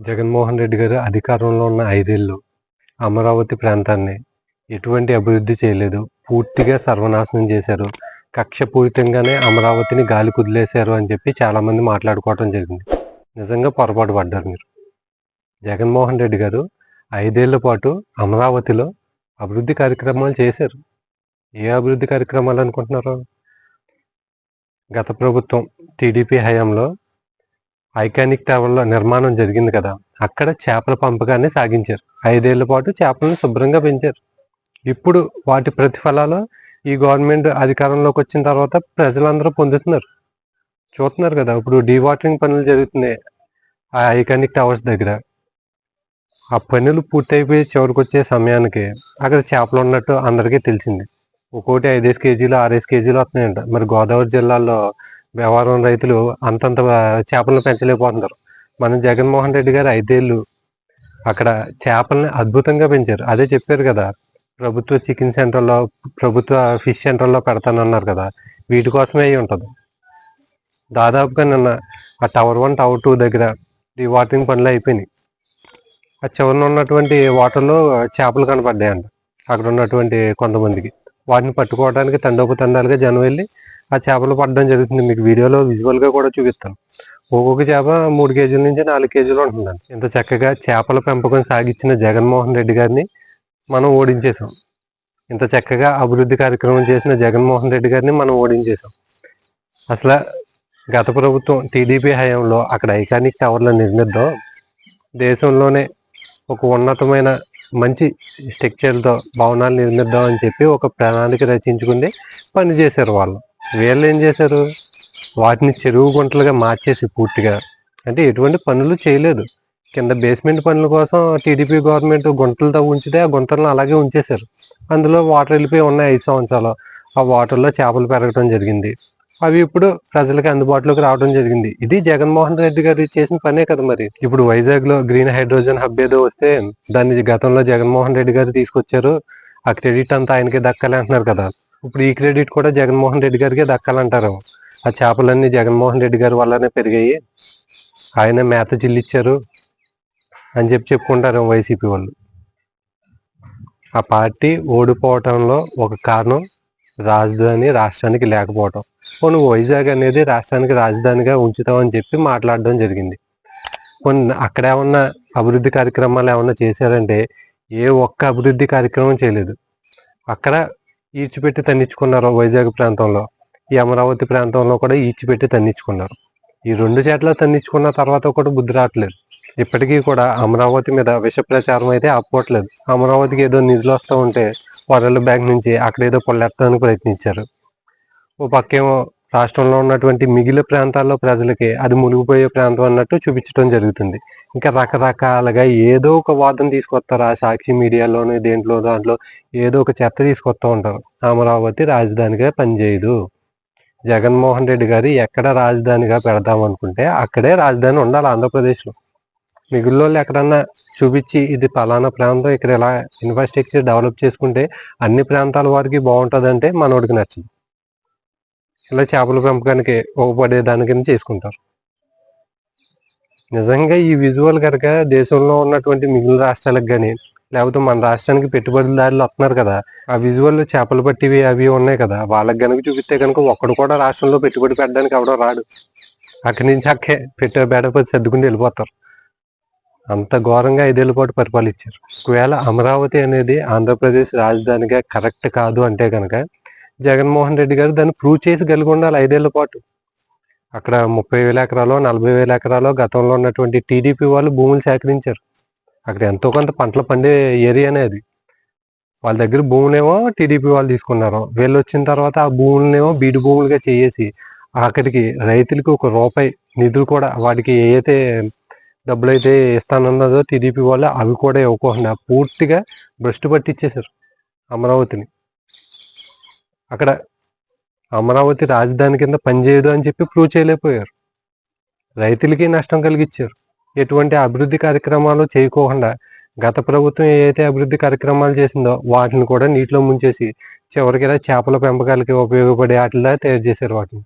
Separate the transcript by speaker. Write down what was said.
Speaker 1: జగన్మోహన్ రెడ్డి గారు అధికారంలో ఉన్న ఐదేళ్ళు అమరావతి ప్రాంతాన్ని ఎటువంటి అభివృద్ధి చేయలేదు. పూర్తిగా సర్వనాశనం చేశారు. కక్షపూరితంగానే అమరావతిని గాలి కుదిలేశారు అని చెప్పి చాలామంది మాట్లాడుకోవడం జరిగింది. నిజంగా పొరపాటు పడ్డారు మీరు. జగన్మోహన్ రెడ్డి గారు ఐదేళ్ళ పాటు అమరావతిలో అభివృద్ధి కార్యక్రమాలు చేశారు. ఏ అభివృద్ధి కార్యక్రమాలు అనుకుంటున్నారు? గత ప్రభుత్వం టీడీపీ హయాంలో ఐకానిక్ టవర్లో నిర్మాణం జరిగింది కదా అక్కడ చేపల పంపకాన్ని సాగించారు. ఐదేళ్ళ పాటు చేపలను శుభ్రంగా పెంచారు. ఇప్పుడు వాటి ప్రతిఫలాలు ఈ గవర్నమెంట్ అధికారంలోకి వచ్చిన తర్వాత ప్రజలందరూ పొందుతున్నారు. చూస్తున్నారు కదా ఇప్పుడు డీవాటరింగ్ పనులు జరుగుతున్నాయి ఆ ఐకానిక్ టవర్స్ దగ్గర. ఆ పనులు పూర్తయిపోయి చివరికి వచ్చే సమయానికి అక్కడ చేపలు ఉన్నట్టు అందరికీ తెలిసింది. ఒక్కోటి ఐదేసి కేజీలు ఆరేసి కేజీలు వస్తున్నాయంట. మరి గోదావరి జిల్లాలో వ్యవహారం రైతులు అంతంత చేపలను పెంచలేకపోతున్నారు. మన జగన్మోహన్ రెడ్డి గారు ఐదేళ్ళు అక్కడ చేపల్ని అద్భుతంగా పెంచారు. అదే చెప్పారు కదా ప్రభుత్వ చికెన్ సెంటర్లో ప్రభుత్వ ఫిష్ సెంటర్లో పెడతానన్నారు కదా వీటి కోసమే అయి ఉంటుంది. దాదాపుగా నిన్న ఆ టవర్ వన్ టవర్ టూ దగ్గర ఈ వాటరింగ్ పనులు అయిపోయినాయి. ఆ చివరిన ఉన్నటువంటి వాటర్లో చేపలు కనపడ్డాయంట. అక్కడ ఉన్నటువంటి కొంతమందికి. వాటిని పట్టుకోవడానికి తండోపతండాలుగా జనం వెళ్ళి ఆ చేపలు పడడం జరుగుతుంది. మీకు వీడియోలో విజువల్గా కూడా చూపిస్తాను. ఒక్కొక్క చేప మూడు కేజీల నుంచి నాలుగు కేజీలు ఉంటుందండి. ఇంత చక్కగా చేపల పెంపకం సాగించిన జగన్మోహన్ రెడ్డి గారిని మనం ఓడించేసాం ఇంత చక్కగా అభివృద్ధి కార్యక్రమం చేసిన జగన్మోహన్ రెడ్డి గారిని మనం ఓడించేసాం అసలు గత ప్రభుత్వం టీడీపీ హయాంలో అక్కడ ఐకానిక్ టవర్లు నిర్మిద్దాం దేశంలోనే ఒక ఉన్నతమైన మంచి స్ట్రక్చర్లతో భవనాలు నిర్మిద్దాం అని చెప్పి ఒక ప్రణాళిక రచించుకుని పనిచేశారు వాళ్ళు. వీళ్ళు ఏం చేశారు? వాటిని చెరువు గుంటలుగా మార్చేసి పూర్తిగా. అంటే ఎటువంటి పనులు చేయలేదు. కింద బేస్మెంట్ పనుల కోసం టీడీపీ గవర్నమెంట్ గుంటలతో ఉంచితే ఆ గుంటలను అలాగే ఉంచేశారు. అందులో వాటర్ వెళ్ళిపోయి ఉన్నాయి ఐదు సంవత్సరాలు. ఆ వాటర్లో చేపలు పెరగడం జరిగింది. అవి ఇప్పుడు ప్రజలకు అందుబాటులోకి రావడం జరిగింది. ఇది జగన్మోహన్ రెడ్డి గారు చేసిన పనే కదా మరి. ఇప్పుడు వైజాగ్లో గ్రీన్ హైడ్రోజన్ హబ్ ఏదో వస్తే దాన్ని గతంలో జగన్మోహన్ రెడ్డి గారు తీసుకొచ్చారు. ఆ క్రెడిట్ అంతా ఆయనకే దక్కాలి అంటున్నారు కదా. ఇప్పుడు ఈ క్రెడిట్ కూడా జగన్మోహన్ రెడ్డి గారికి దక్కాలంటారు. ఆ చేపలన్నీ జగన్మోహన్ రెడ్డి గారి వల్లనే పెరిగాయి. ఆయన మేత చిల్లిచ్చారు అని చెప్పి చెప్పుకుంటారు వైసీపీ వాళ్ళు. ఆ పార్టీ ఓడిపోవటంలో ఒక కారణం రాజధాని రాష్ట్రానికి లేకపోవటం. కొన్ని వైజాగ్ అనేది రాష్ట్రానికి రాజధానిగా ఉంచుతామని చెప్పి మాట్లాడడం జరిగింది. కొన్ని అక్కడ ఏమన్నా అభివృద్ధి కార్యక్రమాలు ఏమన్నా చేశారంటే ఏ ఒక్క అభివృద్ధి కార్యక్రమం చేయలేదు. అక్కడ ఈడ్చిపెట్టి తన్నించుకున్నారు వైజాగ్ ప్రాంతంలో. ఈ అమరావతి ప్రాంతంలో కూడా ఈడ్చిపెట్టి తన్నించుకున్నారు ఈ రెండు చేట్ల తన్నించుకున్న తర్వాత కూడా బుద్ధి రావట్లేదు. ఇప్పటికీ కూడా అమరావతి మీద విష ప్రచారం అయితే ఆపుకోవట్లేదు. అమరావతికి ఏదో నిధులు వస్తూ ఉంటే వరల్డ్ బ్యాంక్ నుంచి అక్కడ ఏదో కొల్లెత్తడానికి ప్రయత్నించారు. ఓ పక్కేమో రాష్ట్రంలో ఉన్నటువంటి మిగిలిన ప్రాంతాల్లో ప్రజలకి అది మునిగిపోయే ప్రాంతం అన్నట్టు చూపించడం జరుగుతుంది. ఇంకా రకరకాలుగా ఏదో ఒక వాదన తీసుకొస్తారు ఆ సాక్షి మీడియాలోనే దేంట్లో దాంట్లో ఏదో ఒక చెత్త తీసుకొస్తూ ఉంటారు. అమరావతి రాజధానిగా పనిచేయదు. జగన్మోహన్ రెడ్డి గారు ఎక్కడ రాజధానిగా పెడదాం అనుకుంటే అక్కడే రాజధాని ఉండాలి ఆంధ్రప్రదేశ్లో. మిగిలిన ఎక్కడన్నా చూపించి ఇది పలానా ప్రాంతం ఇక్కడ ఇలా ఇన్ఫ్రాస్ట్రక్చర్ డెవలప్ చేసుకుంటే అన్ని ప్రాంతాల వారికి బాగుంటుంది అంటే మనోడికి నచ్చదు. ఇలా చేపల పెంపకానికి ఉపపడే దాని కింద చేసుకుంటారు. నిజంగా ఈ విజువల్ కనుక దేశంలో ఉన్నటువంటి మిగిలిన రాష్ట్రాలకు కానీ లేకపోతే మన రాష్ట్రానికి పెట్టుబడిదారులు వస్తున్నారు కదా ఆ విజువల్ చేపలు పట్టివి అవి ఉన్నాయి కదా వాళ్ళకి కనుక చూపిస్తే కనుక ఒక్కడు కూడా రాష్ట్రంలో పెట్టుబడి పెట్టడానికి ఎవడో రాడు. అక్కడి నుంచి అక్కే పెట్టే బేడపతి సర్దుకుని వెళ్ళిపోతారు. అంత ఘోరంగా ఐదేళ్ళ పాటు పరిపాలించారు. ఒకవేళ అమరావతి అనేది ఆంధ్రప్రదేశ్ రాజధానిగా కరెక్ట్ కాదు అంటే కనుక జగన్మోహన్ రెడ్డి గారు దాన్ని ప్రూవ్ చేసి కలిగి ఉండాలి ఐదేళ్ళ పాటు. అక్కడ ముప్పై వేల ఎకరాలు నలభై వేల ఎకరాలు గతంలో ఉన్నటువంటి టీడీపీ వాళ్ళు భూములు సేకరించారు. అక్కడ ఎంతో కొంత పంటలు పండే ఏరియా అనేది. వాళ్ళ దగ్గర భూములేమో టీడీపీ వాళ్ళు తీసుకున్నారు. వీళ్ళు వచ్చిన తర్వాత ఆ భూములనేమో బీడు భూములుగా చేసి అక్కడికి రైతులకు ఒక రూపాయి నిధులు కూడా వాటికి ఏదైతే డబ్బులు అయితే ఇస్తానన్నదో టీడీపీ వాళ్ళు అవి కూడా ఇవ్వకుండా పూర్తిగా భ్రష్టు పట్టించేశారు అమరావతిని. అక్కడ అమరావతి రాజధాని కింద పనిచేయదు అని చెప్పి ప్రూవ్ చేయలేకపోయారు. రైతులకి నష్టం కలిగించారు ఎటువంటి అభివృద్ధి కార్యక్రమాలు చేయకోకుండా గత ప్రభుత్వం ఏదైతే అభివృద్ధి కార్యక్రమాలు చేసిందో వాటిని కూడా నీటిలో ముంచేసి చివరికి ఇలా చేపల పెంపకాలకి ఉపయోగపడే వాటిలా తయారు చేశారు వాటిని.